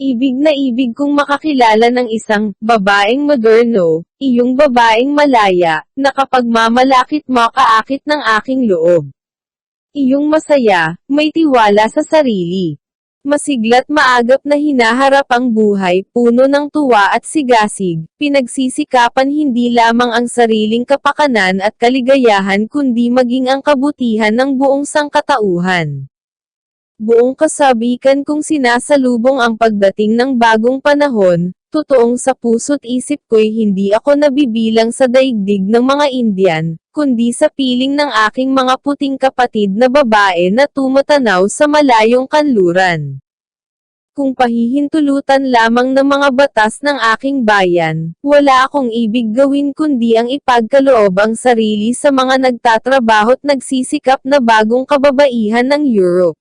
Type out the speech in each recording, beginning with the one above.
Ibig na ibig kong makakilala ng isang babaeng moderno, iyong babaeng malaya, na kapag mamalakit makaakit ng aking loob. Iyong masaya, may tiwala sa sarili. Masiglat maagap na hinaharap ang buhay, puno ng tuwa at sigasig, pinagsisikapan hindi lamang ang sariling kapakanan at kaligayahan kundi maging ang kabutihan ng buong sangkatauhan. Buong kasabikan kong sinasalubong ang pagdating ng bagong panahon, totoong sa puso't isip ko'y hindi ako nabibilang sa daigdig ng mga Indian, kundi sa piling ng aking mga puting kapatid na babae na tumatanaw sa malayong kanluran. Kung pahihintulutan lamang ng mga batas ng aking bayan, wala akong ibig gawin kundi ang ipagkaloob ang sarili sa mga nagtatrabaho't nagsisikap na bagong kababaihan ng Europe.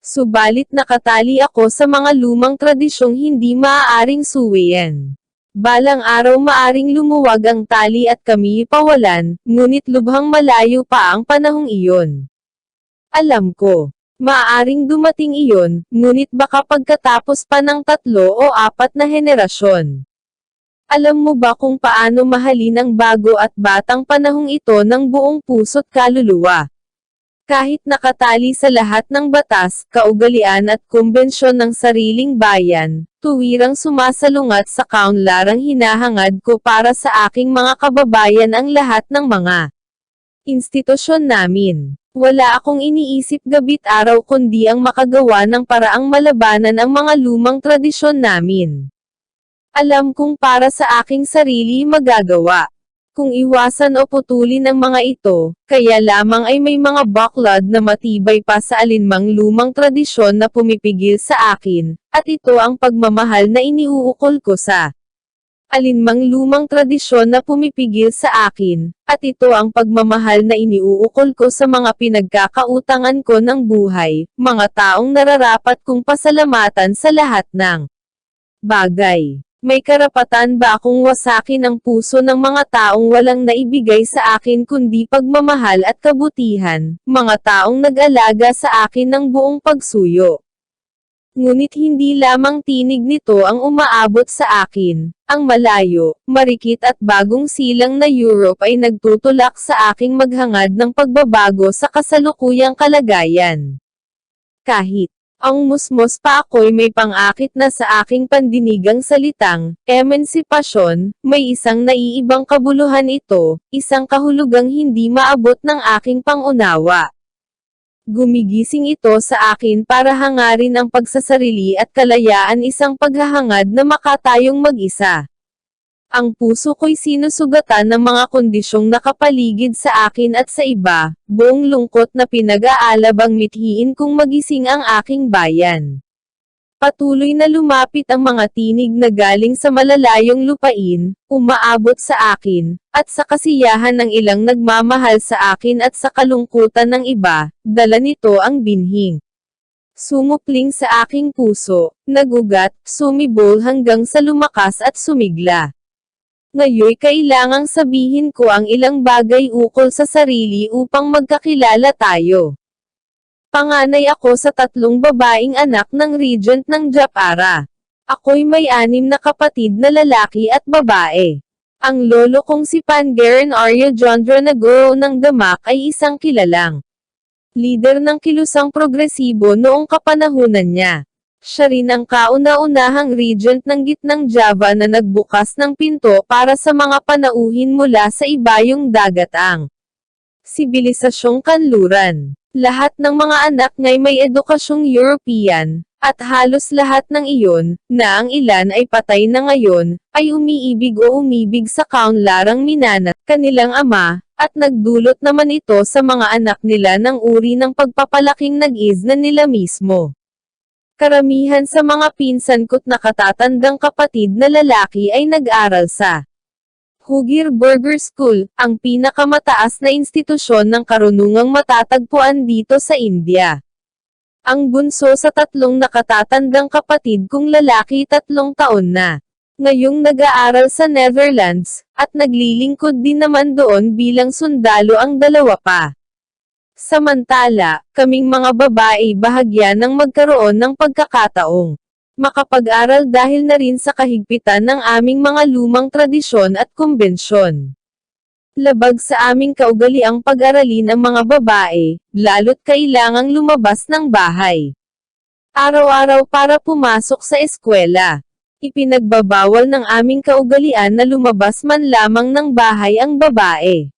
Subalit nakatali ako sa mga lumang tradisyong hindi maaaring suwian. Balang araw maaring lumuwag ang tali at kami pawalan, ngunit lubhang malayo pa ang panahong iyon. Alam ko, maaring dumating iyon, ngunit baka pagkatapos pa ng tatlo o apat na henerasyon. Alam mo ba kung paano mahalin ang bago at batang panahong ito ng buong puso't kaluluwa? Kahit nakatali sa lahat ng batas, kaugalian at kumbensyon ng sariling bayan, tuwirang sumasalungat sa kaunlarang hinahangad ko para sa aking mga kababayan ang lahat ng mga institusyon namin. Wala akong iniisip gabit araw kundi ang makagawa ng paraang malabanan ang mga lumang tradisyon namin. Alam kong para sa aking sarili magagawa kung iwasan o putulin ang mga ito, kaya lamang ay may mga baklad na matibay pa sa alinmang lumang tradisyon na pumipigil sa akin, at ito ang pagmamahal na iniuukol ko sa alinmang lumang tradisyon na pumipigil sa akin, at ito ang pagmamahal na iniuukol ko sa mga pinagkakautangan ko ng buhay, mga taong nararapat kong pasalamatan sa lahat ng bagay. May karapatan ba akong wasakin ang puso ng mga taong walang naibigay sa akin kundi pagmamahal at kabutihan, mga taong nag-alaga sa akin ng buong pagsuyo. Ngunit hindi lamang tinig nito ang umaabot sa akin, ang malayo, marikit at bagong silang na Europe ay nagtutulak sa aking maghangad ng pagbabago sa kasalukuyang kalagayan. Kahit ang musmos pa ako'y may pangakit na sa aking pandinigang salitang, emansipasyon, may isang naiibang kabuluhan ito, isang kahulugang hindi maabot ng aking pangunawa. Gumigising ito sa akin para hangarin ang pagsasarili at kalayaan isang paghahangad na makatayong mag-isa. Ang puso ko'y sinusugatan ng mga kondisyong nakapaligid sa akin at sa iba, buong lungkot na pinag-aalabang mithiin kung magising ang aking bayan. Patuloy na lumapit ang mga tinig na galing sa malalayong lupain, umaabot sa akin, at sa kasiyahan ng ilang nagmamahal sa akin at sa kalungkutan ng iba, dala nito ang binhing. Sumupling sa aking puso, nagugat, sumibol hanggang sa lumakas at sumigla. Ngayoy kailangang sabihin ko ang ilang bagay ukol sa sarili upang magkakilala tayo. Panganay ako sa tatlong babaeng anak ng regent ng Japara. Ako'y may anim na kapatid na lalaki at babae. Ang lolo kong si Pangaren Arya Jondra Nagoro ng Damak ay isang kilalang leader ng kilusang progresibo noong kapanahunan niya. Siya rin ang kauna-unahang regent ng gitnang Java na nagbukas ng pinto para sa mga panauhin mula sa ibayong dagat ang sibilisasyong kanluran. Lahat ng mga anak ngay may edukasyong European, at halos lahat ng iyon, na ang ilan ay patay na ngayon, ay umiibig o umibig sa kaunlarang minana, kanilang ama, at nagdulot naman ito sa mga anak nila ng uri ng pagpapalaking nag-is na nila mismo. Karamihan sa mga pinsan ko't nakatatandang kapatid na lalaki ay nag-aral sa Hugir Burger School, ang pinakamataas na institusyon ng karunungang matatagpuan dito sa India. Ang bunso sa tatlong nakatatandang kapatid kong lalaki tatlong taon na. Ngayong nag-aaral sa Netherlands, at naglilingkod din naman doon bilang sundalo ang dalawa pa. Samantala, kaming mga babae bahagya ng magkaroon ng pagkakataong makapag-aral dahil na rin sa kahigpitan ng aming mga lumang tradisyon at kumbensyon. Labag sa aming kaugali ang pag-aralin ang mga babae, lalo't kailangang lumabas ng bahay. Araw-araw para pumasok sa eskwela. Ipinagbabawal ng aming kaugalian na lumabas man lamang ng bahay ang babae.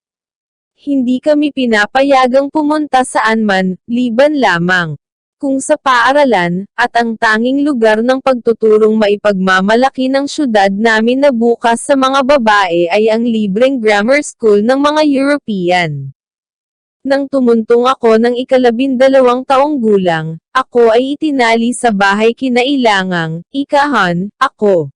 Hindi kami pinapayagang pumunta saan man, liban lamang. Kung sa paaralan, at ang tanging lugar ng pagtuturong maipagmamalaki ng syudad namin na bukas sa mga babae ay ang libreng grammar school ng mga European. Nang tumuntong ako ng ikalabindalawang taong gulang, ako ay itinali sa bahay kinailangang, ikahan, ako.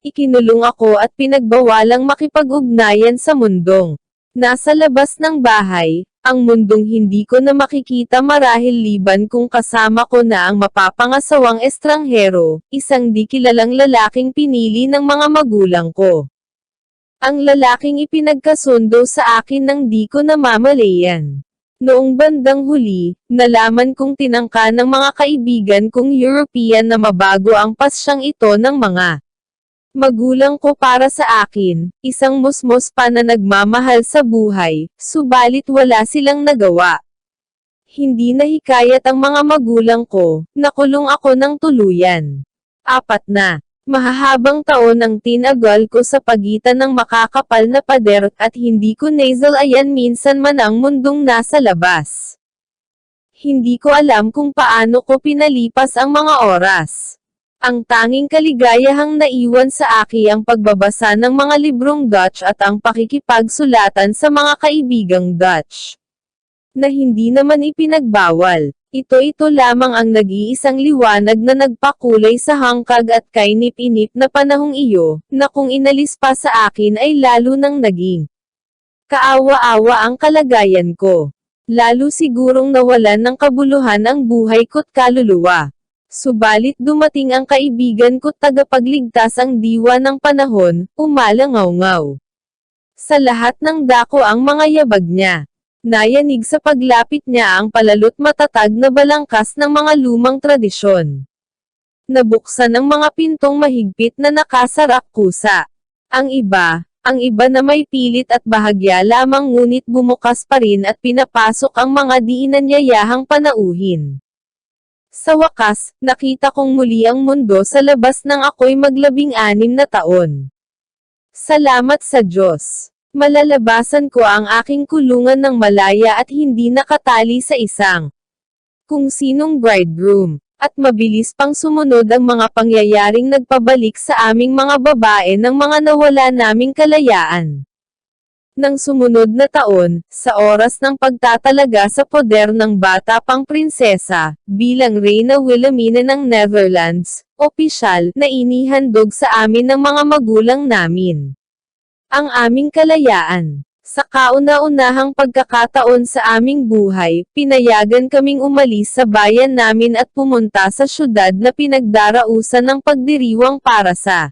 Ikinulong ako at pinagbawalang makipag-ugnayan sa mundong. Nasa labas ng bahay, ang mundong hindi ko na makikita marahil liban kung kasama ko na ang mapapangasawang estranghero, isang di kilalang lalaking pinili ng mga magulang ko. Ang lalaking ipinagkasundo sa akin ng di ko namamalayan. Noong bandang huli, nalaman kong tinangka ng mga kaibigan kong European na mabago ang pasyang ito ng mga Magulang ko para sa akin, isang musmos pa na nagmamahal sa buhay, subalit wala silang nagawa. Hindi nahikayat ang mga magulang ko, nakulong ako ng tuluyan. Apat na. Mahahabang taon ang tinagal ko sa pagitan ng makakapal na pader at hindi ko nasal ayan minsan man ang mundong nasa labas. Hindi ko alam kung paano ko pinalipas ang mga oras. Ang tanging kaligayahang naiwan sa aki ang pagbabasa ng mga librong Dutch at ang pakikipagsulatan sa mga kaibigang Dutch. Na hindi naman ipinagbawal. Ito-ito lamang ang nag-iisang liwanag na nagpakulay sa hangkag at kainip-inip na panahong iyo, na kung inalis pa sa akin ay lalo nang naging. Kaawa-awa ang kalagayan ko. Lalo sigurong nawalan ng kabuluhan ang buhay ko't kaluluwa. Subalit dumating ang kaibigan ko tagapagligtas ang diwa ng panahon, umalangaw-ngaw. Sa lahat ng dako ang mga yabag niya. Nayanig sa paglapit niya ang palalot matatag na balangkas ng mga lumang tradisyon. Nabuksan ang mga pintong mahigpit na nakasarak kusa. Ang iba, ang iba na may pilit at bahagya lamang ngunit bumukas pa rin at pinapasok ang mga di inanyayahang panauhin. Sa wakas, nakita kong muli ang mundo sa labas ng ako'y maglabing anim na taon. Salamat sa Diyos. Malalabasan ko ang aking kulungan ng malaya at hindi nakatali sa isang kung sinong bridegroom, at mabilis pang sumunod ang mga pangyayaring nagpabalik sa aming mga babae ng mga nawala naming kalayaan. Nang sumunod na taon, sa oras ng pagtatalaga sa poder ng bata pang prinsesa, bilang Reyna Wilhelmina ng Netherlands, opisyal, na inihandog sa amin ng mga magulang namin. Ang aming kalayaan. Sa kauna-unahang pagkakataon sa aming buhay, pinayagan kaming umalis sa bayan namin at pumunta sa syudad na pinagdarausan ng pagdiriwang para sa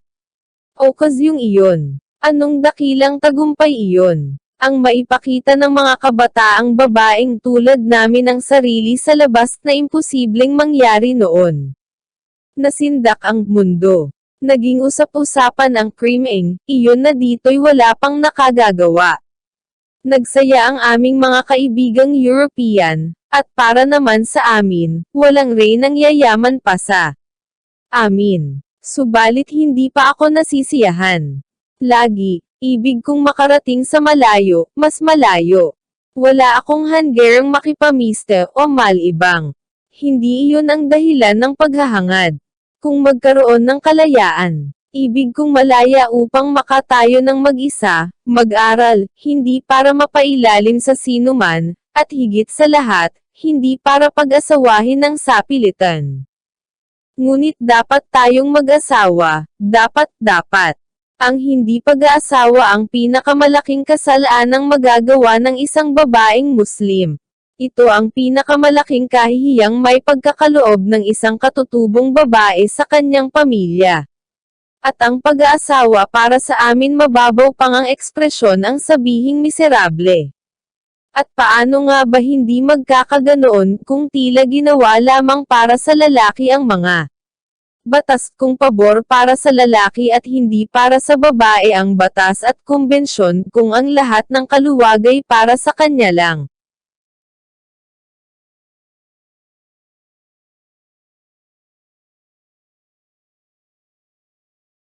okasyong iyon. Anong dakilang tagumpay iyon? Ang maipakita ng mga kabataang babaeng tulad namin ang sarili sa labas na imposibleng mangyari noon. Nasindak ang mundo. Naging usap-usapan ang creaming, iyon na dito'y wala pang nakagagawa. Nagsaya ang aming mga kaibigang European, at para naman sa amin, walang ray ng yayaman pa sa amin. Subalit hindi pa ako nasisiyahan. Lagi, ibig kong makarating sa malayo, mas malayo. Wala akong hanggerang makipamiste o malibang. Hindi iyon ang dahilan ng paghahangad. Kung magkaroon ng kalayaan, ibig kong malaya upang makatayo ng mag-isa, mag-aral, hindi para mapailalim sa sinuman, at higit sa lahat, hindi para pag-asawahin ng sapilitan. Ngunit dapat tayong mag-asawa, dapat dapat. Ang hindi pag-aasawa ang pinakamalaking kasalanang magagawa ng isang babaeng Muslim. Ito ang pinakamalaking kahihiyang may pagkakaloob ng isang katutubong babae sa kanyang pamilya. At ang pag-aasawa para sa amin mababaw pang ang ekspresyon ang sabihing miserable. At paano nga ba hindi magkakaganoon kung tila ginawa lamang para sa lalaki ang mga batas kung pabor para sa lalaki at hindi para sa babae ang batas at kumbensyon kung ang lahat ng kaluwag ay para sa kanya lang.